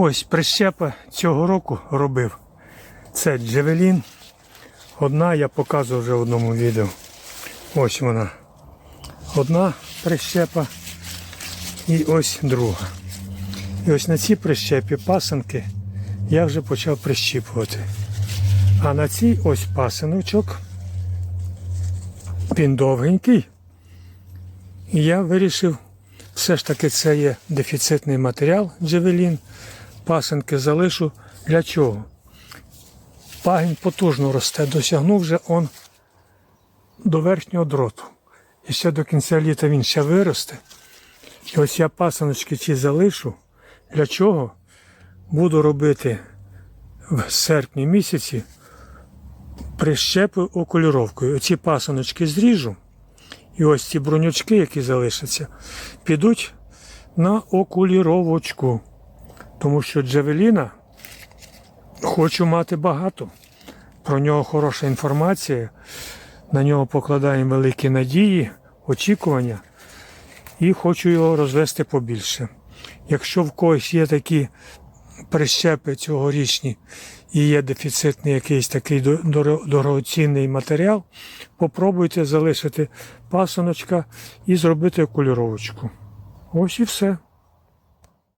Ось прищепа цього року робив. Це Джевелін. Одна я показував вже в одному відео. Ось вона. Одна прищепа і ось друга. І ось на цій прищепі пасенки я вже почав прищіпувати. А на цій ось пасиночок. Він довгенький. І я вирішив, все ж таки це є дефіцитний матеріал джевелін. Пасенки залишу. Для чого? Пагінь потужно росте, досягнув вже он до верхнього дроту. І ще до кінця літа він ще виросте. І ось я пасаночки ці залишу. Для чого? Буду робити в серпні місяці прищепи окуліровкою. Оці пасаночки зріжу. І ось ці бронючки, які залишаться, підуть на окуліровочку. Тому що Джавеліна хочу мати багато. Про нього хороша інформація. На нього покладаємо великі надії, очікування. І хочу його розвести побільше. Якщо в когось є такі прищепи цьогорічні і є дефіцитний якийсь такий дорогоцінний матеріал, попробуйте залишити пасаночка і зробити окуліровочку. Ось і все.